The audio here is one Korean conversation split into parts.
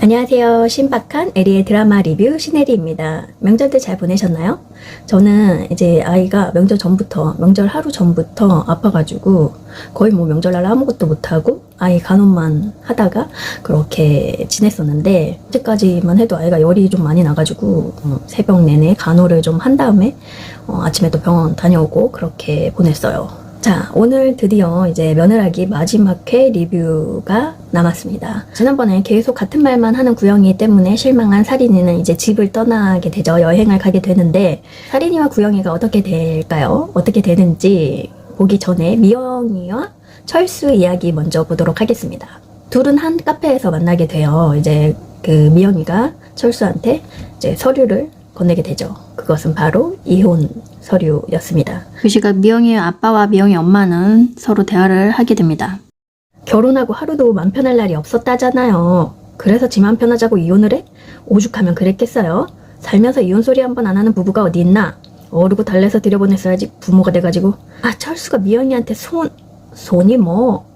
안녕하세요. 신박한 에리의 드라마 리뷰 신혜리입니다. 명절들 잘 보내셨나요? 저는 이제 아이가 명절 전부터, 명절 하루 전부터 아파가지고 거의 뭐 명절날 아무것도 못하고 아이 간호만 하다가 그렇게 지냈었는데 어제까지만 해도 아이가 열이 좀 많이 나가지고 어, 새벽 내내 간호를 좀 한 다음에 어, 아침에 또 병원 다녀오고 그렇게 보냈어요. 자, 오늘 드디어 이제 며느라기 마지막 회 리뷰가 남았습니다. 지난번에 계속 같은 말만 하는 구영이 때문에 실망한 사린이는 이제 집을 떠나게 되죠. 여행을 가게 되는데, 사린이와 구영이가 어떻게 될까요? 어떻게 되는지 보기 전에 미영이와 철수의 이야기 먼저 보도록 하겠습니다. 둘은 한 카페에서 만나게 돼요. 이제 그 미영이가 철수한테 이제 서류를 건네게 되죠. 그것은 바로 이혼 서류였습니다. 그 시각 미영이의 아빠와 미영이 엄마는 서로 대화를 하게 됩니다. 결혼하고 하루도 맘 편할 날이 없었다잖아요. 그래서 지맘 편하자고 이혼을 해? 오죽하면 그랬겠어요? 살면서 이혼 소리 한 번 안 하는 부부가 어디 있나? 어르고 달래서 들여보냈어야지 부모가 돼가지고 아 철수가 미영이한테 손 손이 뭐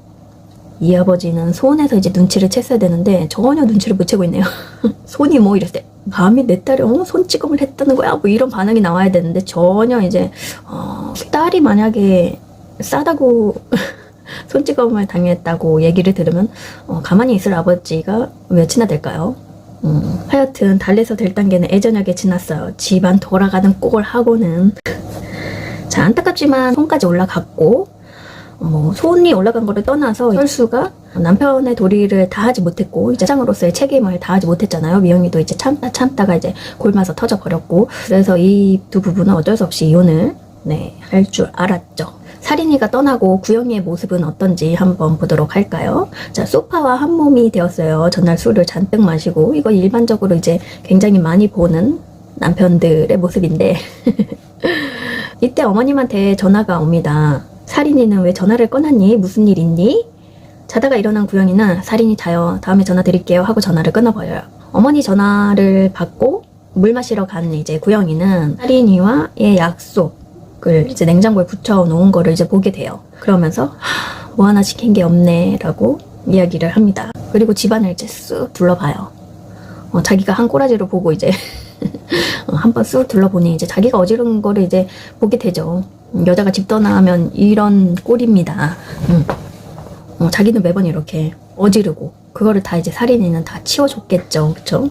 이 아버지는 손에서 이제 눈치를 챘어야 되는데 전혀 눈치를 못 채고 있네요. 손이 뭐 이랬을 때 감히 내 딸이 어, 손찌검을 했다는 거야? 뭐 이런 반응이 나와야 되는데 전혀 이제 어, 딸이 만약에 싸다고 손찌검을 당했다고 얘기를 들으면 어, 가만히 있을 아버지가 몇이나 될까요? 음, 하여튼 달래서 될 단계는 애저녁에 지났어요. 집안 돌아가는 꼴 하고는 자 안타깝지만 손까지 올라갔고 어, 뭐 손이 올라간 거를 떠나서 혈수가 남편의 도리를 다 하지 못했고 이제 장으로서의 책임을 다 하지 못했잖아요. 미영이도 이제 참다 참다가 이제 골마서 터져 버렸고 그래서 이 두 부부는 어쩔 수 없이 이혼을 네, 할 줄 알았죠. 사린이가 떠나고 구영이의 모습은 어떤지 한번 보도록 할까요? 자, 소파와 한 몸이 되었어요. 전날 술을 잔뜩 마시고 이거 일반적으로 이제 굉장히 많이 보는 남편들의 모습인데 이때 어머님한테 전화가 옵니다. 사린이는 왜 전화를 꺼놨니? 무슨 일 있니? 자다가 일어난 구영이는 사린이 자요. 다음에 전화 드릴게요. 하고 전화를 끊어버려요. 어머니 전화를 받고 물 마시러 간 이제 구영이는 사린이와의 약속을 이제 냉장고에 붙여 놓은 거를 이제 보게 돼요. 그러면서 하, 뭐 하나 시킨 게 없네 라고 이야기를 합니다. 그리고 집안을 이제 쓱 둘러봐요. 어, 자기가 한 꼬라지로 보고 이제 어, 한번 쓱 둘러보니 이제 자기가 어지른 거를 이제 보게 되죠. 음, 여자가 집 떠나면 이런 꼴입니다. 음. 어, 자기는 매번 이렇게 어지르고 그거를 다 이제 살인이는 다 치워줬겠죠, 그쵸?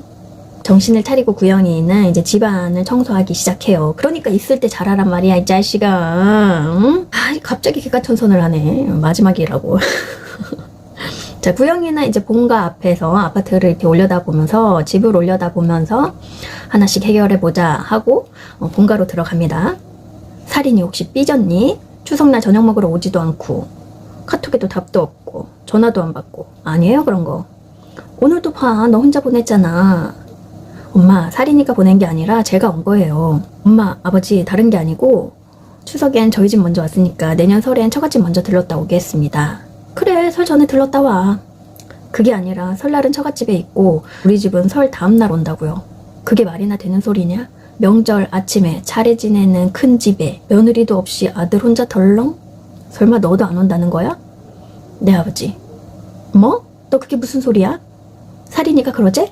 정신을 차리고 구영이는 이제 집안을 청소하기 시작해요. 그러니까 있을 때 잘하란 말이야, 이 자식아. 응? 아, 갑자기 개가천선을 하네. 마지막이라고. 자, 구영이는 이제 본가 앞에서 아파트를 이렇게 올려다보면서 집을 올려다보면서 하나씩 해결해보자 하고 어, 본가로 들어갑니다. 살인이 혹시 삐졌니? 추석날 저녁 먹으러 오지도 않고 카톡에도 답도 없고 전화도 안 받고 아니에요 그런 거? 오늘도 봐 너 혼자 보냈잖아. 엄마 살인이가 보낸 게 아니라 제가 온 거예요. 엄마 아버지 다른 게 아니고 추석엔 저희 집 먼저 왔으니까 내년 설엔 처갓집 먼저 들렀다 오겠습니다. 그래 설 전에 들렀다 와. 그게 아니라 설날은 처갓집에 있고 우리 집은 설 다음날 온다고요. 그게 말이나 되는 소리냐 명절 아침에 차례 지내는 큰 집에 며느리도 없이 아들 혼자 덜렁? 설마 너도 안 온다는 거야? 네 아버지. 뭐? 너 그게 무슨 소리야? 살이니까 그러지?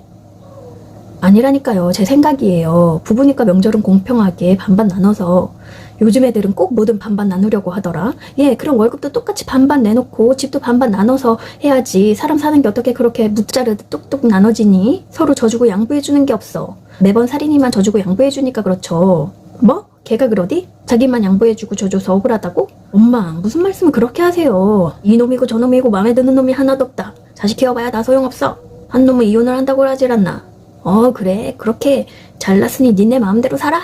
아니라니까요. 제 생각이에요. 부부니까 명절은 공평하게 반반 나눠서 요즘 애들은 꼭 뭐든 반반 나누려고 하더라. 예, 그럼 월급도 똑같이 반반 내놓고 집도 반반 나눠서 해야지. 사람 사는 게 어떻게 그렇게 묻자르듯 뚝뚝 나눠지니? 서로 져주고 양보해주는 게 없어. 매번 살인이만 져주고 양보해주니까 그렇죠. 뭐? 걔가 그러디? 자기만 양보해주고 져줘서 억울하다고? 엄마, 무슨 말씀을 그렇게 하세요. 이놈이고 저놈이고 마음에 드는 놈이 하나도 없다. 자식 키워봐야 다 소용없어. 한 놈은 이혼을 한다고 하질 않나. 어, 그래. 그렇게 잘났으니 니네 마음대로 살아.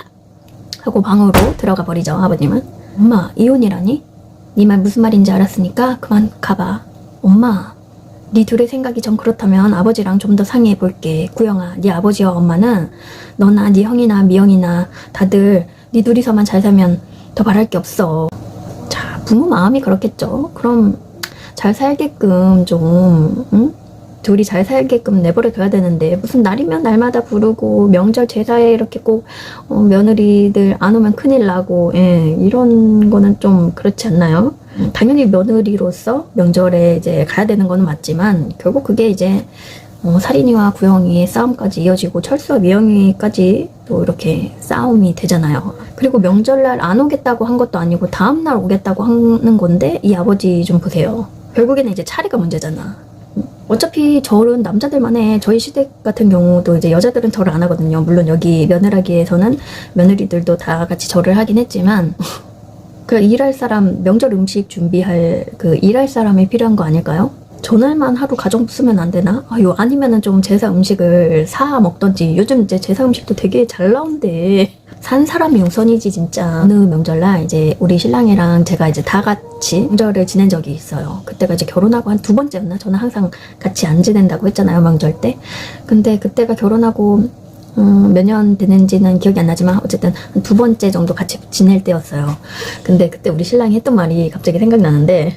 하고 방으로 들어가 버리죠, 아버님은. 엄마, 이혼이라니? 네 말 무슨 말인지 알았으니까 그만 가봐. 엄마, 네 둘의 생각이 전 그렇다면 아버지랑 좀 더 상의해 볼게. 구영아, 네 아버지와 엄마는 너나 네 형이나 미영이나 다들 네 둘이서만 잘 살면 더 바랄 게 없어. 자, 부모 마음이 그렇겠죠. 그럼 잘 살게끔 좀 응? 둘이 잘 살게끔 내버려 둬야 되는데 무슨 날이면 날마다 부르고 명절 제사에 이렇게 꼭 어, 며느리들 안 오면 큰일 나고 예, 이런 거는 좀 그렇지 않나요? 당연히 며느리로서 명절에 이제 가야 되는 거는 맞지만 결국 그게 이제 어, 살인이와 구영이의 싸움까지 이어지고 철수와 미영이까지 또 이렇게 싸움이 되잖아요. 그리고 명절날 안 오겠다고 한 것도 아니고 다음날 오겠다고 하는 건데 이 아버지 좀 보세요. 결국에는 이제 차례가 문제잖아. 어차피 절은 남자들만 해. 저희 시댁 같은 경우도 이제 여자들은 절을 안 하거든요. 물론 여기 며느라기에서는 며느리들도 다 같이 절을 하긴 했지만 그 일할 사람 명절 음식 준비할 그 일할 사람이 필요한 거 아닐까요? 전날만 하루 가정 쓰면 안 되나? 아유 아니면은 좀 제사 음식을 사 먹던지 요즘 이제 제사 음식도 되게 잘 나온대. 산 사람이 우선이지 진짜. 어느 명절날 이제 우리 신랑이랑 제가 이제 다 같이 명절을 지낸 적이 있어요. 그때가 이제 결혼하고 한 두 번째였나? 저는 항상 같이 안 지낸다고 했잖아요 명절 때. 근데 그때가 결혼하고 음, 몇년 되는지는 기억이 안 나지만 어쨌든 한두 번째 정도 같이 지낼 때였어요. 근데 그때 우리 신랑이 했던 말이 갑자기 생각나는데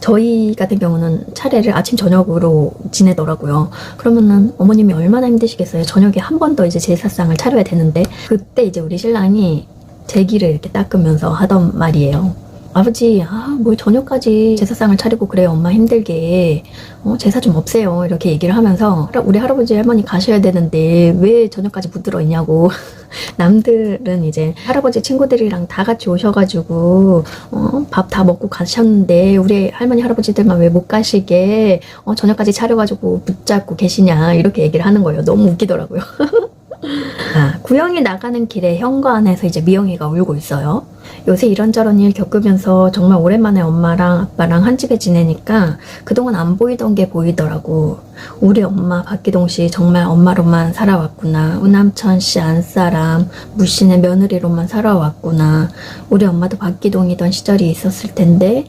저희 같은 경우는 차례를 아침 저녁으로 지내더라고요. 그러면은 어머님이 얼마나 힘드시겠어요. 저녁에 한 번 더 이제 제사상을 차려야 되는데 그때 이제 우리 신랑이 제기를 이렇게 닦으면서 하던 말이에요. 아버지, 아, 뭘 저녁까지 제사상을 차리고 그래요. 엄마 힘들게. 어, 제사 좀 없애요. 이렇게 얘기를 하면서 우리 할아버지 할머니 가셔야 되는데 왜 저녁까지 붙들어 있냐고. 남들은 이제 할아버지 친구들이랑 다 같이 오셔가지고 어, 밥 다 먹고 가셨는데 우리 할머니 할아버지들만 왜 못 가시게 어, 저녁까지 차려가지고 붙잡고 계시냐 이렇게 얘기를 하는 거예요. 너무 웃기더라고요. 아, 구영이 나가는 길에 현관에서 이제 미영이가 울고 있어요. 요새 이런저런 일 겪으면서 정말 오랜만에 엄마랑 아빠랑 한 집에 지내니까 그동안 안 보이던 게 보이더라고. 우리 엄마 박기동 씨 정말 엄마로만 살아왔구나. 우남천 씨 안사람, 무신의 며느리로만 살아왔구나. 우리 엄마도 박기동이던 시절이 있었을 텐데.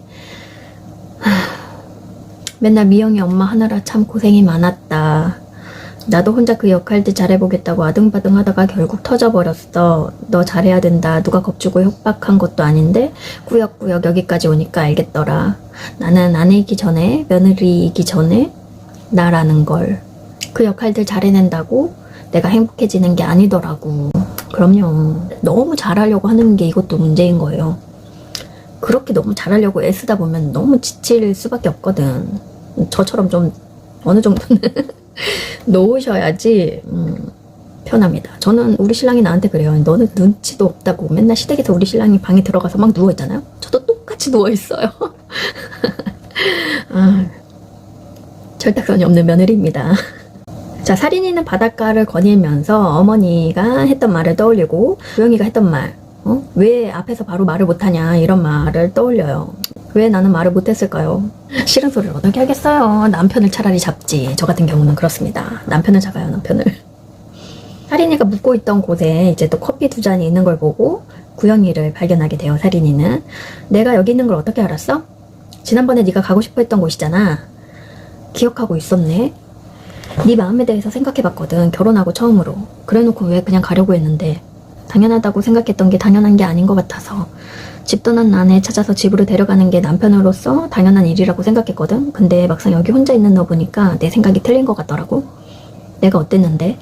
하, 맨날 미영이 엄마 하느라 참 고생이 많았다. 나도 혼자 그 역할들 잘해보겠다고 아등바등 하다가 결국 터져버렸어. 너 잘해야 된다. 누가 겁주고 협박한 것도 아닌데 꾸역꾸역 여기까지 오니까 알겠더라. 나는 아내이기 전에 며느리이기 전에 나라는 걸. 그 역할들 잘해낸다고 내가 행복해지는 게 아니더라고. 그럼요. 너무 잘하려고 하는 게 이것도 문제인 거예요. 그렇게 너무 잘하려고 애쓰다 보면 너무 지칠 수밖에 없거든. 저처럼 좀 어느 정도는 놓으셔야지 음, 편합니다. 저는 우리 신랑이 나한테 그래요. 너는 눈치도 없다고 맨날 시댁에서 우리 신랑이 방에 들어가서 막 누워 있잖아요. 저도 똑같이 누워 있어요. 아, 절딱선이 없는 며느리입니다. 자, 살인이는 바닷가를 거닐면서 어머니가 했던 말을 떠올리고 구영이가 했던 말, 어? 왜 앞에서 바로 말을 못하냐 이런 말을 떠올려요. 왜 나는 말을 못했을까요? 싫은 소리를 어떻게 하겠어요. 남편을 차라리 잡지. 저 같은 경우는 그렇습니다. 남편을 잡아요, 남편을. 살인이가 묵고 있던 곳에 이제 또 커피 두 잔이 있는 걸 보고 구영이를 발견하게 돼요, 살인이는. 내가 여기 있는 걸 어떻게 알았어? 지난번에 네가 가고 싶어 했던 곳이잖아. 기억하고 있었네. 네 마음에 대해서 생각해봤거든, 결혼하고 처음으로. 그래놓고 왜 그냥 가려고 했는데. 당연하다고 생각했던 게 당연한 게 아닌 것 같아서. 집 떠난 아내 찾아서 집으로 데려가는 게 남편으로서 당연한 일이라고 생각했거든. 근데 막상 여기 혼자 있는 너 보니까 내 생각이 틀린 것 같더라고. 내가 어땠는데?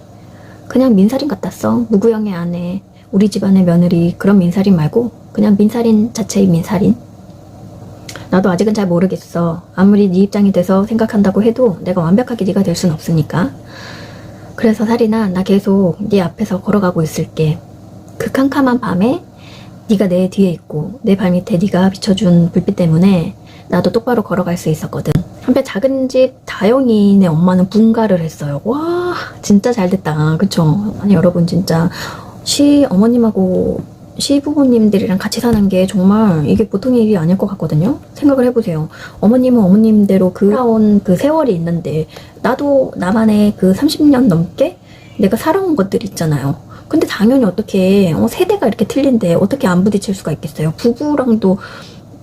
그냥 민살인 같았어. 무구형의 아내, 우리 집안의 며느리 그런 민살인 말고 그냥 민살인 자체의 민살인. 나도 아직은 잘 모르겠어. 아무리 네 입장이 돼서 생각한다고 해도 내가 완벽하게 네가 될 순 없으니까. 그래서 살이나 나 계속 네 앞에서 걸어가고 있을게. 그 캄캄한 밤에 네가 내 뒤에 있고 내 발밑에 네가 비춰준 불빛 때문에 나도 똑바로 걸어갈 수 있었거든. 한편 작은 집 다영이네 엄마는 분가를 했어요. 와 진짜 잘 됐다. 그쵸? 아니 여러분 진짜 시 어머님하고 시부모님들이랑 같이 사는 게 정말 이게 보통 일이 아닐 것 같거든요. 생각을 해보세요. 어머님은 어머님대로 그 살아온 그 세월이 있는데 나도 나만의 그 30년 넘게 내가 살아온 것들 있잖아요. 근데 당연히 어떻게 어, 세대가 이렇게 틀린데 어떻게 안 부딪힐 수가 있겠어요. 부부랑도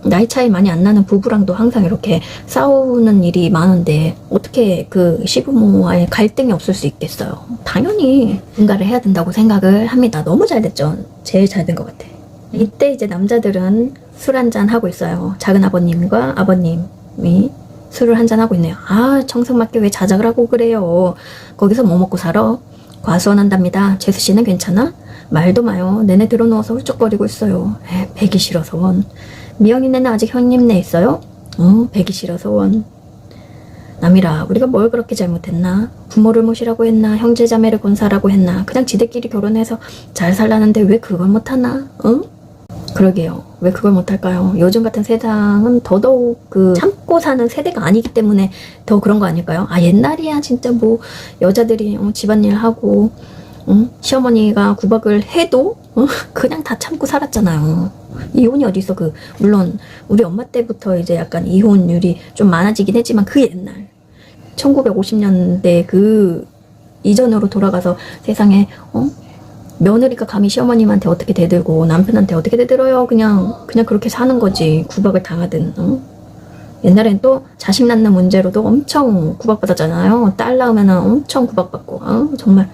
나이 차이 많이 안 나는 부부랑도 항상 이렇게 싸우는 일이 많은데 어떻게 그 시부모와의 갈등이 없을 수 있겠어요. 당연히 분가를 해야 된다고 생각을 합니다. 너무 잘 됐죠. 제일 잘 된 것 같아. 이때 이제 남자들은 술 한잔 하고 있어요. 작은 아버님과 아버님이 술을 한잔 하고 있네요. 아 청승맞게 왜 자작을 하고 그래요. 거기서 뭐 먹고 살아? 과수원한답니다. 재수 씨는 괜찮아? 말도 마요. 내내 들어누워서 훌쩍거리고 있어요. 에, 배기 싫어서 원. 미영이네는 아직 형님네 있어요? 어, 배기 싫어서 원. 남이라 우리가 뭘 그렇게 잘못했나? 부모를 모시라고 했나? 형제자매를 권사라고 했나? 그냥 지들끼리 결혼해서 잘 살라는데 왜 그걸 못하나? 응? 그러게요. 왜 그걸 못할까요? 요즘 같은 세상은 더더욱 그 참고 사는 세대가 아니기 때문에 더 그런 거 아닐까요? 아 옛날이야 진짜 뭐 여자들이 어, 집안일 하고 응? 시어머니가 구박을 해도 어? 그냥 다 참고 살았잖아요. 이혼이 어디서 그 물론 우리 엄마 때부터 이제 약간 이혼율이 좀 많아지긴 했지만 그 옛날 1950년대 그 이전으로 돌아가서 세상에 어? 며느리가 감히 시어머님한테 어떻게 대들고 남편한테 어떻게 대들어요? 그냥 그냥 그렇게 사는 거지 구박을 당하든 어? 옛날엔 또 자식 낳는 문제로도 엄청 구박받았잖아요. 딸 낳으면 엄청 구박받고 어? 정말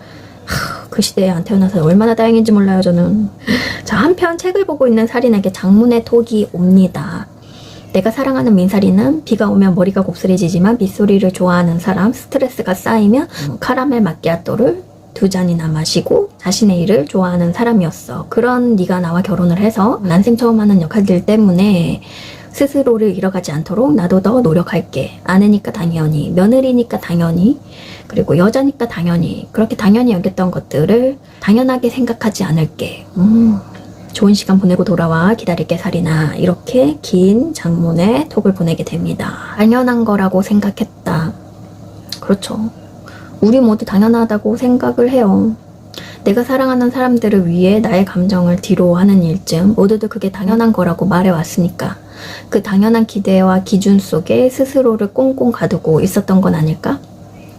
하, 그 시대에 안 태어나서 얼마나 다행인지 몰라요 저는. 자 한편 책을 보고 있는 살인에게 장문의 톡이 옵니다. 내가 사랑하는 민살이는 비가 오면 머리가 곱슬해지지만 빗소리를 좋아하는 사람, 스트레스가 쌓이면 카라멜 마끼아또를 두 잔이나 마시고 자신의 일을 좋아하는 사람이었어. 그런 네가 나와 결혼을 해서 난생 처음 하는 역할들 때문에 스스로를 잃어가지 않도록 나도 더 노력할게. 아내니까 당연히, 며느리니까 당연히, 그리고 여자니까 당연히, 그렇게 당연히 여겼던 것들을 당연하게 생각하지 않을게. 음, 좋은 시간 보내고 돌아와 기다릴게 살이나 이렇게 긴 장문의 톡을 보내게 됩니다. 당연한 거라고 생각했다. 그렇죠. 우리 모두 당연하다고 생각을 해요. 내가 사랑하는 사람들을 위해 나의 감정을 뒤로 하는 일쯤 모두들 그게 당연한 거라고 말해왔으니까 그 당연한 기대와 기준 속에 스스로를 꽁꽁 가두고 있었던 건 아닐까?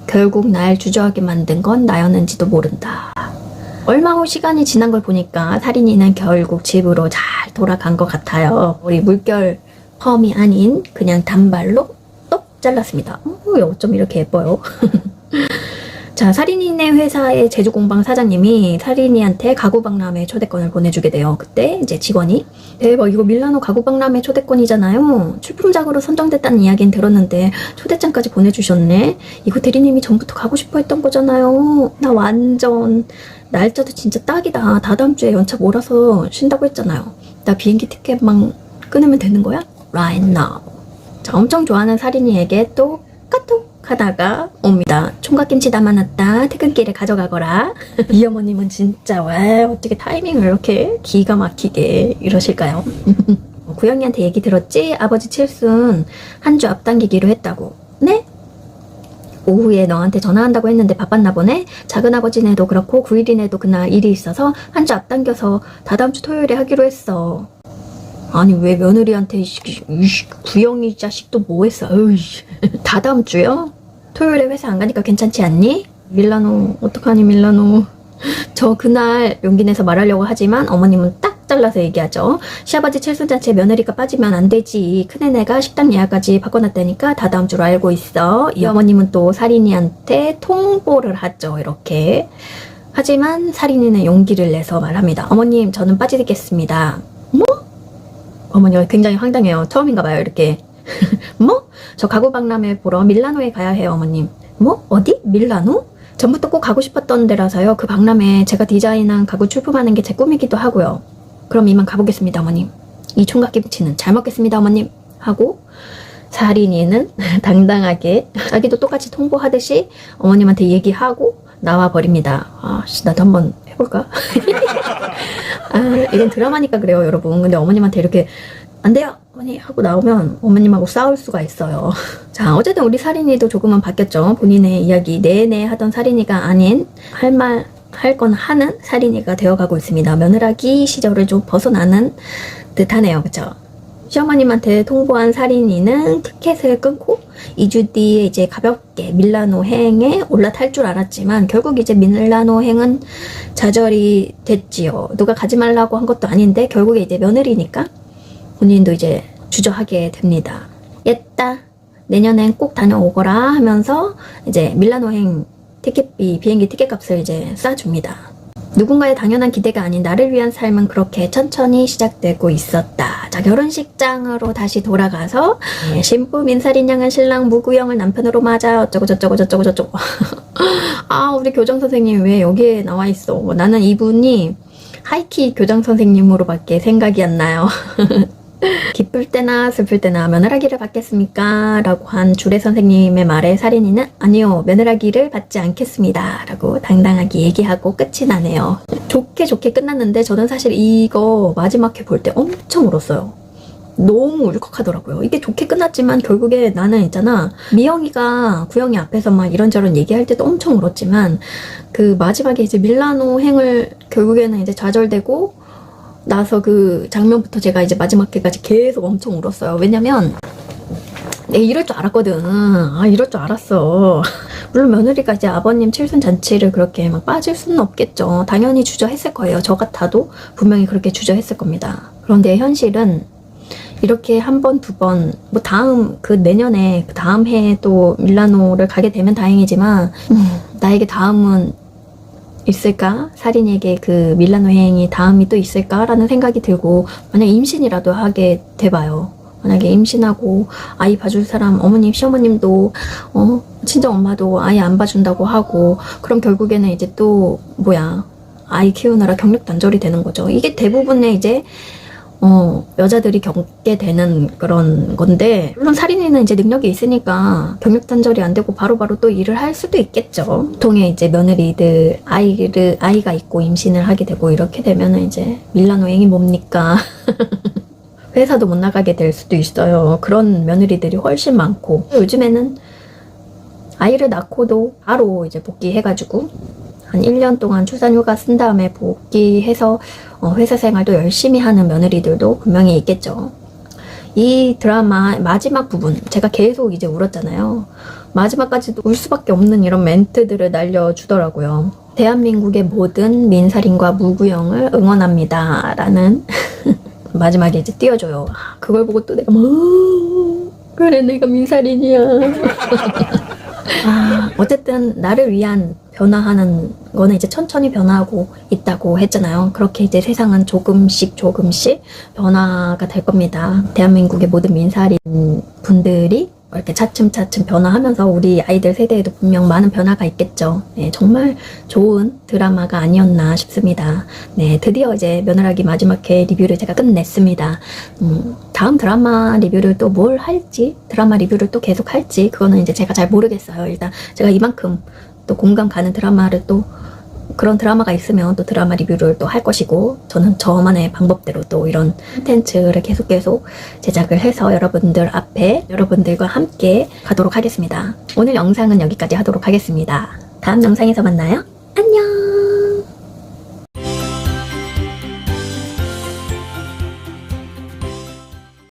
결국 날 주저하게 만든 건 나였는지도 모른다. 얼마 후 시간이 지난 걸 보니까 살인이는 결국 집으로 잘 돌아간 것 같아요. 우리 물결 펌이 아닌 그냥 단발로 똑 잘랐습니다. 어, 어쩜 이렇게 예뻐요? 자, 살인이네 회사의 제주공방 사장님이 살인이한테 가구박람회 초대권을 보내주게 돼요. 그때 이제 직원이 대박 이거 밀라노 가구박람회 초대권이잖아요. 출품작으로 선정됐다는 이야기는 들었는데 초대장까지 보내주셨네. 이거 대리님이 전부터 가고 싶어 했던 거잖아요. 나 완전 날짜도 진짜 딱이다. 다다음 주에 연차 몰아서 쉰다고 했잖아요. 나 비행기 티켓만 끊으면 되는 거야? Right now. 자, 엄청 좋아하는 살인이에게 또 까톡 하다가 옵니다. 총각김치 담아놨다. 퇴근길에 가져가거라. 이 어머님은 진짜 왜 어떻게 타이밍을 이렇게 기가 막히게 이러실까요? 구영이한테 얘기 들었지? 아버지 칠순 한 주 앞당기기로 했다고. 네? 오후에 너한테 전화한다고 했는데 바빴나 보네? 작은 아버지네도 그렇고 9일이네도 그날 일이 있어서 한 주 앞당겨서 다다음 주 토요일에 하기로 했어. 아니 왜 며느리한테 이 씨- 이 씨, 구영이 자식도 뭐 했어? 어이. 다다음 주요? 토요일에 회사 안 가니까 괜찮지 않니? 밀라노 어떡하니 밀라노 저 그날 용기 내서 말하려고 하지만 어머님은 딱 잘라서 얘기하죠. 시아버지 칠순잔치에 며느리가 빠지면 안 되지. 큰애네가 식당 예약까지 바꿔놨다니까 다 다음 주로 알고 있어. 이 어머님은 또 살인이한테 통보를 하죠. 이렇게. 하지만 살인이는 용기를 내서 말합니다. 어머님, 저는 빠지겠습니다. 뭐? 어머니가 굉장히 황당해요. 처음인가 봐요, 이렇게. 뭐? 저 가구박람회 보러 밀라노에 가야 해요, 어머님. 뭐? 어디? 밀라노? 전부터 꼭 가고 싶었던 데라서요. 그 박람회 제가 디자인한 가구 출품하는 게 제 꿈이기도 하고요. 그럼 이만 가보겠습니다, 어머님. 이 총각김치는 잘 먹겠습니다, 어머님. 하고 살인이는 당당하게 자기도 똑같이 통보하듯이 어머님한테 얘기하고 나와 버립니다. 아씨, 나도 한번 해볼까? 아, 이건 드라마니까 그래요, 여러분. 근데 어머님한테 이렇게 안 돼요, 어머니 하고 나오면 어머님하고 싸울 수가 있어요. 자, 어쨌든 우리 살인이도 조금은 바뀌었죠. 본인의 이야기 내내 하던 살인이가 아닌 할 말 할 건 하는 살인이가 되어가고 있습니다. 며느라기 시절을 좀 벗어나는 듯하네요, 그쵸? 시어머님한테 통보한 살인이는 티켓을 끊고 2주 뒤에 이제 가볍게 밀라노 행에 올라탈 줄 알았지만 결국 이제 밀라노 행은 좌절이 됐지요. 누가 가지 말라고 한 것도 아닌데 결국에 이제 며느리니까 본인도 이제 주저하게 됩니다. 옛다 내년엔 꼭 다녀오거라 하면서 이제 밀라노행 티켓비 비행기 티켓값을 이제 싸줍니다. 누군가의 당연한 기대가 아닌 나를 위한 삶은 그렇게 천천히 시작되고 있었다. 자, 결혼식장으로 다시 돌아가서 예, 신부 민살인 양은 신랑 무구형을 남편으로 맞아 어쩌고 저쩌고 저쩌고 저쩌고. 아, 우리 교장 선생님 왜 여기에 나와 있어? 뭐 나는 이분이 하이키 교장 선생님으로밖에 생각이 안 나요. 기쁠 때나 슬플 때나 며느라기를 받겠습니까? 라고 한 주례 선생님의 말에 살인이는 아니요, 며느라기를 받지 않겠습니다. 라고 당당하게 얘기하고 끝이 나네요. 좋게 좋게 끝났는데 저는 사실 이거 마지막 회 볼 때 엄청 울었어요. 너무 울컥하더라고요. 이게 좋게 끝났지만 결국에 나는 있잖아. 미영이가 구영이 앞에서 막 이런저런 얘기할 때도 엄청 울었지만 그 마지막에 이제 밀라노 행을 결국에는 이제 좌절되고 나서 그 장면부터 제가 이제 마지막 회까지 계속 엄청 울었어요. 왜냐면 내가 이럴 줄 알았거든. 아, 이럴 줄 알았어. 물론 며느리가 이제 아버님 칠순 잔치를 그렇게 막 빠질 수는 없겠죠. 당연히 주저했을 거예요. 저 같아도 분명히 그렇게 주저했을 겁니다. 그런데 현실은 이렇게 한 번, 두 번, 뭐 다음, 그 내년에, 그 다음 해에 또 밀라노를 가게 되면 다행이지만, 음, 나에게 다음은 있을까? 살인에게 그 밀라노 여행이 다음이 또 있을까라는 생각이 들고, 만약 임신이라도 하게 돼봐요. 만약에 임신하고 아이 봐줄 사람 어머님 시어머님도 어 친정 엄마도 아이 안 봐준다고 하고 그럼 결국에는 이제 또 뭐야 아이 키우느라 경력 단절이 되는 거죠 이게 대부분의 이제 어, 여자들이 겪게 되는 그런 건데, 물론 살인에는 이제 능력이 있으니까 경력 단절이 안 되고 바로바로 또 일을 할 수도 있겠죠. 보통의 이제 며느리들, 아이를, 아이가 있고 임신을 하게 되고 이렇게 되면은 이제 밀라노행이 뭡니까? 회사도 못 나가게 될 수도 있어요. 그런 며느리들이 훨씬 많고, 요즘에는 아이를 낳고도 바로 이제 복귀해가지고, 한 1년 동안 출산휴가 쓴 다음에 복귀해서 어, 회사 생활도 열심히 하는 며느리들도 분명히 있겠죠. 이 드라마 마지막 부분, 제가 계속 이제 울었잖아요. 마지막까지도 울 수밖에 없는 이런 멘트들을 날려주더라고요. 대한민국의 모든 민살인과 무구형을 응원합니다. 라는 마지막에 이제 띄워줘요. 아, 그걸 보고 또 내가 막, 그래, 내가 민살인이야. 아, 어쨌든 나를 위한 변화하는 거는 이제 천천히 변화하고 있다고 했잖아요. 그렇게 이제 세상은 조금씩 조금씩 변화가 될 겁니다. 대한민국의 모든 민사린 분들이 이렇게 차츰차츰 변화하면서 우리 아이들 세대에도 분명 많은 변화가 있겠죠. 네, 정말 좋은 드라마가 아니었나 싶습니다. 네, 드디어 이제 며느라기 마지막 회 리뷰를 제가 끝냈습니다. 음, 다음 드라마 리뷰를 또 뭘 할지, 드라마 리뷰를 또 계속 할지, 그거는 이제 제가 잘 모르겠어요. 일단 제가 이만큼 또 공감 가는 드라마를 또 그런 드라마가 있으면 또 드라마 리뷰를 또 할 것이고 저는 저만의 방법대로 또 이런 콘텐츠를 계속 계속 제작을 해서 여러분들 앞에 여러분들과 함께 가도록 하겠습니다. 오늘 영상은 여기까지 하도록 하겠습니다. 다음 영상에서 만나요. 안녕!